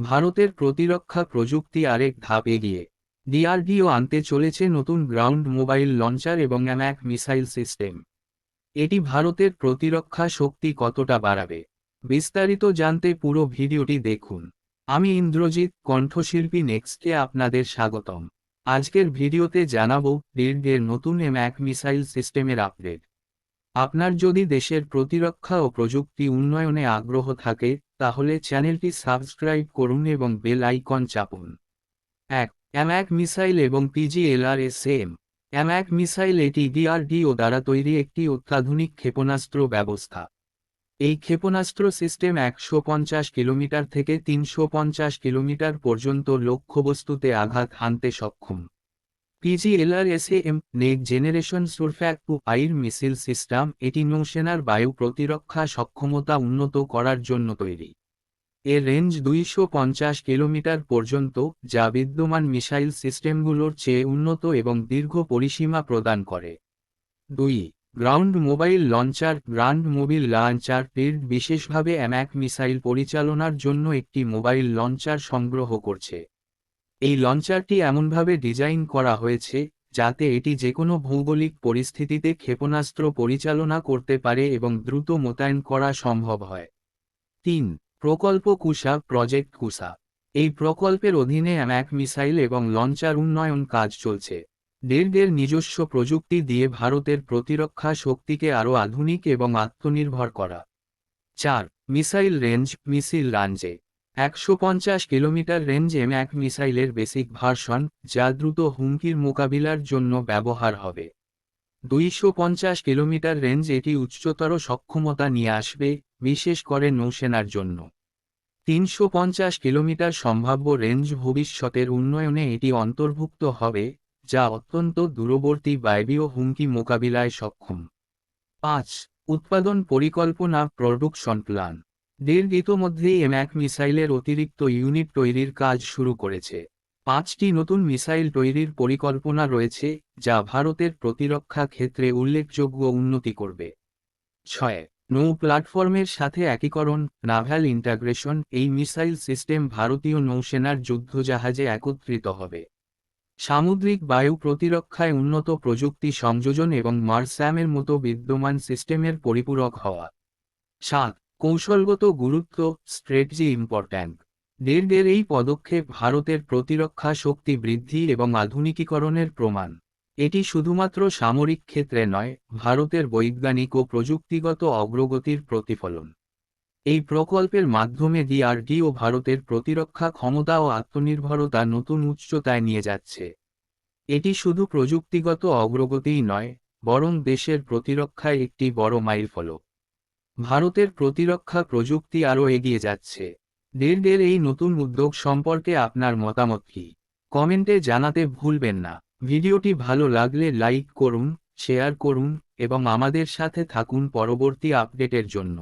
ভারতের প্রতিরক্ষা প্রযুক্তি আরেক ধাপ এগিয়ে। ডিআরডিও আনতে চলেছে নতুন গ্রাউন্ড মোবাইল লঞ্চার এবং অ্যাম্যাক মিসাইল সিস্টেম। এটি ভারতের প্রতিরক্ষা শক্তি কতটা বাড়াবে? বিস্তারিত জানতে পুরো ভিডিওটি দেখুন। আমি ইন্দ্রজিৎ, কণ্ঠশিল্পী নেক্সটে আপনাদের স্বাগতম। আজকের ভিডিওতে জানাব ডির্ডের নতুন এম্যাক মিসাইল সিস্টেমের আপডেট। আপনার যদি দেশের প্রতিরক্ষা ও প্রযুক্তি উন্নয়নে আগ্রহ থাকে তাহলে চ্যানেলটি সাবস্ক্রাইব করুন এবং বেল আইকন চাপুন। এক অ্যাম্যাক মিসাইল এবং পিজিএলআরএসএম অ্যাম্যাক মিসাইল এটি ডিআরডিও দ্বারা তৈরি একটি অত্যাধুনিক ক্ষেপণাস্ত্র ব্যবস্থা। এই ক্ষেপণাস্ত্র সিস্টেম একশো পঞ্চাশ কিলোমিটার থেকে তিনশো পঞ্চাশ কিলোমিটার পর্যন্ত লক্ষ্যবস্তুতে আঘাত হানতে সক্ষম। PGLRSM next generation surface to air missile system এটি নৌসেনার বায়ু প্রতিরক্ষা সক্ষমতা উন্নত করার জন্য তৈরি। এর রেঞ্জ দুইশো পঞ্চাশ কিলোমিটার পর্যন্ত, যা বিদ্যমান মিসাইল সিস্টেমগুলোর চেয়ে উন্নত এবং দীর্ঘ পরিসীমা প্রদান করে। দুই, ground mobile launcher ground mobile launcher টির বিশেষভাবে অ্যাম্যাক মিসাইল পরিচালনার জন্য একটি মোবাইল লঞ্চার সংগ্রহ করছে। এই লঞ্চারটি এমনভাবে ডিজাইন করা হয়েছে, যাতে এটি যেকোনো ভৌগোলিক পরিস্থিতিতে ক্ষেপণাস্ত্র পরিচালনা করতে পারে এবং দ্রুত মোতায়েন করা সম্ভব হয়। তিন, প্রকল্প কুসা প্রজেক্ট কুসা এই প্রকল্পের অধীনে অ্যাম্যাক মিসাইল এবং লঞ্চার উন্নয়ন কাজ চলছে। ডেরদের নিজস্ব প্রযুক্তি দিয়ে ভারতের প্রতিরক্ষা শক্তিকে আরও আধুনিক এবং আত্মনির্ভর করা। চার, মিসাইল রেঞ্জ, মিসাইল রাঞ্জে একশো পঞ্চাশ কিলোমিটার রেঞ্জ এম এক মিসাইলের বেসিক ভার্সন, যা দ্রুত হুমকির মোকাবিলার জন্য ব্যবহার হবে। দুইশো পঞ্চাশ কিলোমিটার রেঞ্জ এটি উচ্চতর সক্ষমতা নিয়ে আসবে, বিশেষ করে নৌসেনার জন্য। তিনশো পঞ্চাশ কিলোমিটার সম্ভাব্য রেঞ্জ ভবিষ্যতের উন্নয়নে এটি অন্তর্ভুক্ত হবে, যা অত্যন্ত দূরবর্তী বায়বীয় হুমকি মোকাবিলায় সক্ষম। পাঁচ, উৎপাদন পরিকল্পনা প্রোডাকশন প্ল্যান। দেড় ইতোমধ্যেই এম এক মিসাইলের অতিরিক্ত ইউনিট তৈরির কাজ শুরু করেছে। পাঁচটি নতুন মিসাইল তৈরির পরিকল্পনা রয়েছে, যা ভারতের প্রতিরক্ষা ক্ষেত্রে উল্লেখযোগ্য উন্নতি করবে। ছয়, নৌ প্ল্যাটফর্মের সাথে একীকরণ নাভ্যাল ইন্টাগ্রেশন এই মিসাইল সিস্টেম ভারতীয় নৌসেনার যুদ্ধজাহাজে একত্রিত হবে। সামুদ্রিক বায়ু প্রতিরক্ষায় উন্নত প্রযুক্তি সংযোজন এবং মার্স্যামের মতো বিদ্যমান সিস্টেমের পরিপূরক হওয়া। সাত কৌশলগত গুরুত্ব স্ট্র্যাটেজি ইম্পর্ট্যান্ট দেড়দের এই পদক্ষেপ ভারতের প্রতিরক্ষা শক্তি বৃদ্ধি এবং আধুনিকীকরণের প্রমাণ। এটি শুধুমাত্র সামরিক ক্ষেত্রে নয়, ভারতের বৈজ্ঞানিক ও প্রযুক্তিগত অগ্রগতির প্রতিফলন। এই প্রকল্পের মাধ্যমে ডিআরডি ও ভারতের প্রতিরক্ষা ক্ষমতা ও আত্মনির্ভরতা নতুন উচ্চতায় নিয়ে যাচ্ছে। এটি শুধু প্রযুক্তিগত অগ্রগতিই নয়, বরং দেশের প্রতিরক্ষায় একটি বড় মাইলফলক। ভারতের প্রতিরক্ষা প্রযুক্তি আরও এগিয়ে যাচ্ছে। ডের এই নতুন উদ্যোগ সম্পর্কে আপনার মতামত কি? কমেন্টে জানাতে ভুলবেন না। ভিডিওটি ভালো লাগলে লাইক করুন, শেয়ার করুন এবং আমাদের সাথে থাকুন পরবর্তী আপডেটের জন্য।